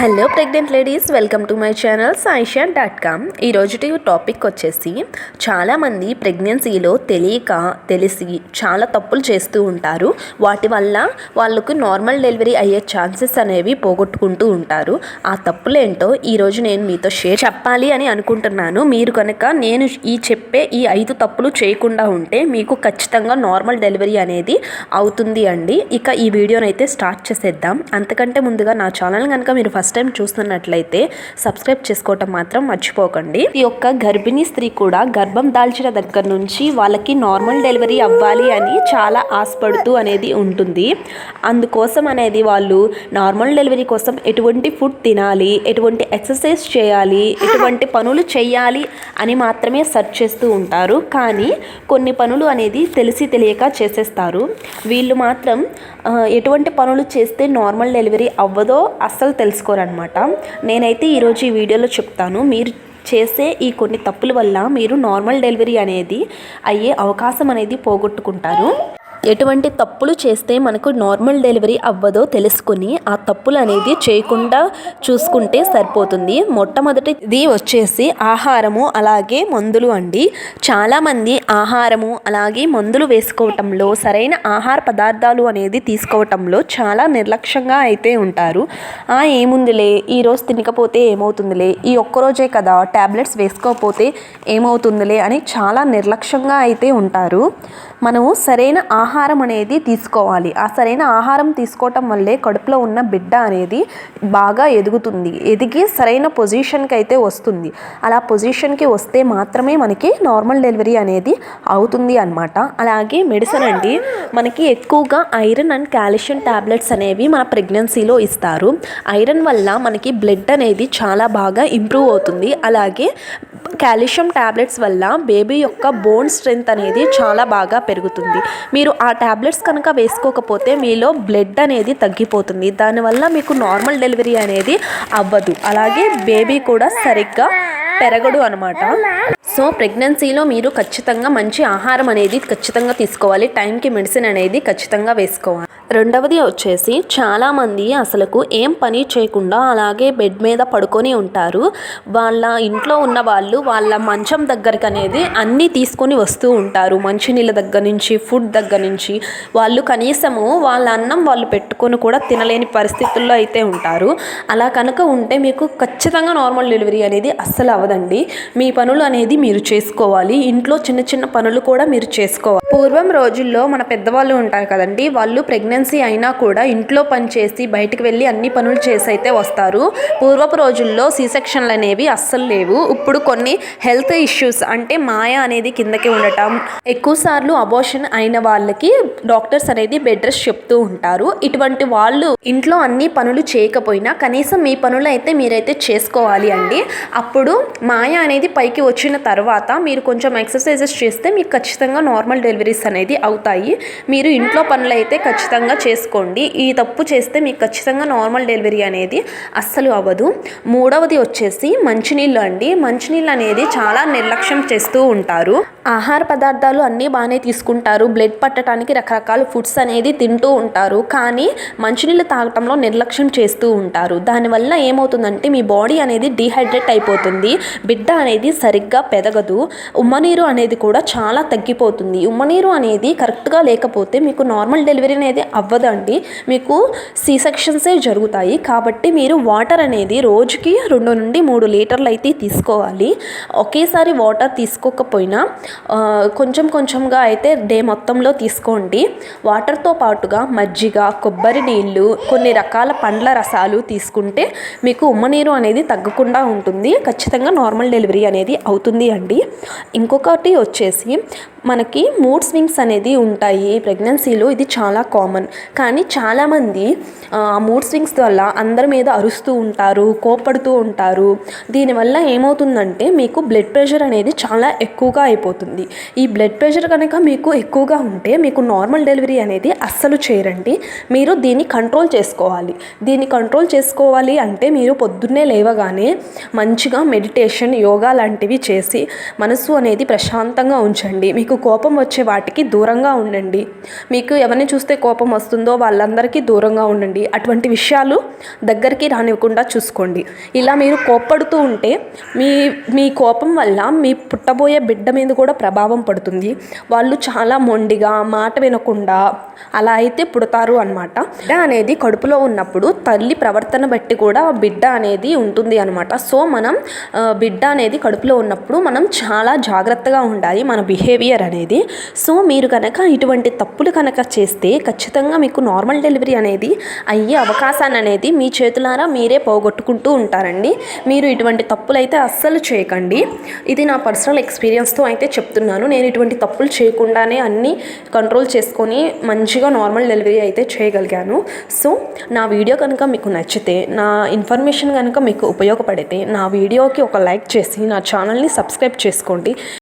Hello pregnant ladies welcome to my channel Saisha dot com ఈరోజు topic వచ్చేసి చాలామంది ప్రెగ్నెన్సీలో తెలియక తెలిసి చాలా తప్పులు చేస్తూ ఉంటారు. వాటి వల్ల వాళ్ళకు నార్మల్ డెలివరీ అయ్యే ఛాన్సెస్ అనేవి పోగొట్టుకుంటూ ఉంటారు. ఆ తప్పులేంటో ఈరోజు నేను మీతో షేర్ చెప్పాలి అని అనుకుంటున్నాను. మీరు కనుక నేను ఈ చెప్పే ఈ ఐదు తప్పులు చేయకుండా ఉంటే మీకు ఖచ్చితంగా నార్మల్ డెలివరీ అనేది అవుతుంది అండి. ఇక ఈ వీడియోనైతే అయితే స్టార్ట్ చేసేద్దాం. అంతకంటే ముందుగా నా ఛానల్ కనుక మీరు ఫస్ట్ టైం చూస్తున్నట్లయితే సబ్స్క్రైబ్ చేసుకోవటం మాత్రం మర్చిపోకండి. ఈ యొక్క గర్భిణీ స్త్రీ కూడా గర్భం దాల్చిన దగ్గర నుంచి వాళ్ళకి నార్మల్ డెలివరీ అవ్వాలి అని చాలా ఆశపడుతూ అనేది ఉంటుంది. అందుకోసం అనేది వాళ్ళు నార్మల్ డెలివరీ కోసం ఎటువంటి ఫుడ్ తినాలి ఎటువంటి ఎక్సర్సైజ్ చేయాలి ఎటువంటి పనులు చేయాలి అని మాత్రమే సెర్చ్ చేస్తూ ఉంటారు. కానీ కొన్ని పనులు అనేది తెలిసి తెలియక చేసేస్తారు. వీళ్ళు మాత్రం ఎటువంటి పనులు చేస్తే నార్మల్ డెలివరీ అవ్వదో అస్సలు తెలుసుకోరనమాట నేనైతే ఈరోజు ఈ వీడియోలో చెప్తాను. మీరు చేసే ఈ కొన్ని తప్పుల వల్ల మీరు నార్మల్ డెలివరీ అనేది అయ్యే అవకాశం అనేది పోగొట్టుకుంటారు. ఎటువంటి తప్పులు చేస్తే మనకు నార్మల్ డెలివరీ అవ్వదో తెలుసుకుని ఆ తప్పులు అనేది చేయకుండా చూసుకుంటే సరిపోతుంది. మొట్టమొదటిది వచ్చేసి ఆహారము అలాగే మందులు అండి. చాలామంది ఆహారము అలాగే మందులు వేసుకోవటంలో సరైన ఆహార పదార్థాలు అనేది తీసుకోవటంలో చాలా నిర్లక్ష్యంగా అయితే ఉంటారు. ఆ ఏముందిలే ఈరోజు తినకపోతే ఏమవుతుందిలే ఈ ఒక్కరోజే కదా ట్యాబ్లెట్స్ వేసుకోకపోతే ఏమవుతుందిలే అని చాలా నిర్లక్ష్యంగా అయితే ఉంటారు. మనము సరైన ఆహారం ఆహారం అనేది తీసుకోవాలి. ఆ సరైన ఆహారం తీసుకోవటం వల్లే కడుపులో ఉన్న బిడ్డ అనేది బాగా ఎదుగుతుంది. ఎదిగి సరైన పొజిషన్కి అయితే వస్తుంది. అలా పొజిషన్కి వస్తే మాత్రమే మనకి నార్మల్ డెలివరీ అనేది అవుతుంది అనమాట అలాగే మెడిసిన్ అండి మనకి ఎక్కువగా ఐరన్ అండ్ కాల్షియం టాబ్లెట్స్ అనేవి మన ప్రెగ్నెన్సీలో ఇస్తారు. ఐరన్ వల్ల మనకి బ్లడ్ అనేది చాలా బాగా ఇంప్రూవ్ అవుతుంది. అలాగే కాల్షియం టాబ్లెట్స్ వల్ల బేబీ యొక్క బోన్ స్ట్రెంత్ అనేది చాలా బాగా పెరుగుతుంది. మీరు ఆ టాబ్లెట్స్ కనుక వేసుకోకపోతే మీలో బ్లడ్ అనేది తగ్గిపోతుంది. దానివల్ల మీకు నార్మల్ డెలివరీ అనేది అవ్వదు. అలాగే బేబీ కూడా సరిగ్గా పెరగడు అనమాట సో ప్రెగ్నెన్సీలో మీరు ఖచ్చితంగా మంచి ఆహారం అనేది ఖచ్చితంగా తీసుకోవాలి. టైంకి మెడిసిన్ అనేది ఖచ్చితంగా వేసుకోవాలి. రెండవది వచ్చేసి చాలామంది అసలుకు ఏం పని చేయకుండా అలాగే బెడ్ మీద పడుకొని ఉంటారు. వాళ్ళ ఇంట్లో ఉన్న వాళ్ళు వాళ్ళ మంచం దగ్గరికి అనేది అన్నీ తీసుకొని వస్తూ ఉంటారు. మంచినీళ్ళ దగ్గర నుంచి ఫుడ్ దగ్గర నుంచి. వాళ్ళు కనీసము వాళ్ళ అన్నం వాళ్ళు పెట్టుకొని కూడా తినలేని పరిస్థితుల్లో అయితే ఉంటారు. అలా కనుక ఉంటే మీకు ఖచ్చితంగా నార్మల్ డెలివరీ అనేది అస్సలు అవ్వదండి. మీ పనులు అనేది మీరు చేసుకోవాలి. ఇంట్లో చిన్న చిన్న పనులు కూడా మీరు చేసుకోవాలి. పూర్వం రోజుల్లో మన పెద్దవాళ్ళు ఉంటారు కదండి. వాళ్ళు ప్రెగ్నెన్సీ అయినా కూడా ఇంట్లో పని చేసి బయటకు వెళ్ళి అన్ని పనులు చేసి అయితే వస్తారు. పూర్వపు రోజుల్లో సి సెక్షన్లు అనేవి అస్సలు లేవు. ఇప్పుడు కొన్ని హెల్త్ ఇష్యూస్ అంటే మాయ అనేది కిందకి ఉండటం ఎక్కువసార్లు అబోషన్ అయిన వాళ్ళకి డాక్టర్స్ అనేది బెడ్ రెస్ట్ చెప్తూ ఉంటారు. ఇటువంటి వాళ్ళు ఇంట్లో అన్ని పనులు చేయకపోయినా కనీసం మీ పనులు అయితే మీరైతే చేసుకోవాలి అండి. అప్పుడు మాయ అనేది పైకి వచ్చిన తర్వాత మీరు కొంచెం ఎక్సర్సైజెస్ చేస్తే మీకు ఖచ్చితంగా నార్మల్ డెలివరీస్ అనేది అవుతాయి. మీరు ఇంట్లో పనులు అయితే ఖచ్చితంగా చేసుకోండి. ఈ తప్పు చేస్తే మీకు ఖచ్చితంగా నార్మల్ డెలివరీ అనేది అస్సలు అవ్వదు. మూడవది వచ్చేసి మంచినీళ్ళు అండి. మంచినీళ్ళు అనేది చాలా నిర్లక్ష్యం చేస్తూ ఉంటారు. ఆహార పదార్థాలు అన్నీ బాగానే తీసుకుంటారు. బ్లడ్ పట్టడానికి రకరకాల ఫుడ్స్ అనేది తింటూ ఉంటారు. కానీ మంచినీళ్ళు తాగటంలో నిర్లక్ష్యం చేస్తూ ఉంటారు. దానివల్ల ఏమవుతుందంటే మీ బాడీ అనేది డీహైడ్రేట్ అయిపోతుంది. బిడ్డ అనేది సరిగ్గా పెరగదు. ఉమ్మనీరు అనేది కూడా చాలా తగ్గిపోతుంది. ఉమ్మనీరు అనేది కరెక్ట్గా లేకపోతే మీకు నార్మల్ డెలివరీ అనేది అవ్వదండి. మీకు సి సెక్షన్సే జరుగుతాయి. కాబట్టి మీరు వాటర్ అనేది రోజుకి రెండు నుండి మూడు లీటర్లు అయితే తీసుకోవాలి. ఒకేసారి వాటర్ తీసుకోకపోయినా కొంచెం కొంచెంగా అయితే డే మొత్తంలో తీసుకోండి. వాటర్తో పాటుగా మజ్జిగ కొబ్బరి నీళ్ళు కొన్ని రకాల పండ్ల రసాలు తీసుకుంటే మీకు ఉమ్మనీరు అనేది తగ్గకుండా ఉంటుంది. ఖచ్చితంగా నార్మల్ డెలివరీ అనేది అవుతుంది అండి. ఇంకొకటి వచ్చేసి మనకి మూడ్ స్వింగ్స్ అనేది ఉంటాయి ప్రెగ్నెన్సీలో ఇది చాలా కామన్ కానీ చాలామంది ఆ మూడ్ స్వింగ్స్ వల్ల అందరి మీద అరుస్తూ ఉంటారు కోపడుతూ ఉంటారు. దీనివల్ల ఏమవుతుందంటే మీకు బ్లడ్ ప్రెషర్ అనేది చాలా ఎక్కువగా అయిపోతుంది. ఈ బ్లడ్ ప్రెషర్ కనుక మీకు ఎక్కువగా ఉంటే మీకు నార్మల్ డెలివరీ అనేది అస్సలు చేయరండి. మీరు దీన్ని కంట్రోల్ చేసుకోవాలి. దీన్ని కంట్రోల్ చేసుకోవాలి అంటే మీరు పొద్దున్నే లేవగానే మంచిగా మెడిటేషన్ యోగా లాంటివి చేసి మనసు అనేది ప్రశాంతంగా ఉంచండి. మీకు కోపం వచ్చే వాటికి దూరంగా ఉండండి. మీకు ఎవరిని చూస్తే కోపం వస్తుందో వాళ్ళందరికీ దూరంగా ఉండండి. అటువంటి విషయాలు దగ్గరికి రానివ్వకుండా చూసుకోండి. ఇలా మీరు కోప్పడుతూ ఉంటే మీ మీ కోపం వల్ల మీ పుట్టబోయే బిడ్డ మీద కూడా ప్రభావం పడుతుంది. వాళ్ళు చాలా మొండిగా మాట వినకుండా అలా అయితే పుడతారు అనమాట బిడ్డ అనేది కడుపులో ఉన్నప్పుడు తల్లి ప్రవర్తన బట్టి కూడా బిడ్డ అనేది ఉంటుంది అనమాట సో మనం బిడ్డ అనేది కడుపులో ఉన్నప్పుడు మనం చాలా జాగ్రత్తగా ఉండాలి. మన బిహేవియర్ అనేది. సో మీరు కనుక ఇటువంటి తప్పులు కనుక చేస్తే ఖచ్చితంగా మీకు నార్మల్ డెలివరీ అనేది అయ్యే అవకాశాన్ని అనేది మీ చేతులారా మీరే పోగొట్టుకుంటూ ఉంటారండి. మీరు ఇటువంటి తప్పులు అయితే అస్సలు చేయకండి. ఇది నా పర్సనల్ ఎక్స్పీరియన్స్తో అయితే చెప్తున్నాను. నేను ఇటువంటి తప్పులు చేయకుండానే అన్నీ కంట్రోల్ చేసుకొని మంచిగా నార్మల్ డెలివరీ అయితే చేయగలిగాను. సో నా వీడియో కనుక మీకు నచ్చితే నా ఇన్ఫర్మేషన్ కనుక మీకు ఉపయోగపడితే నా వీడియోకి ఒక లైక్ చేసి నా ఛానల్ని సబ్స్క్రైబ్ చేసుకోండి.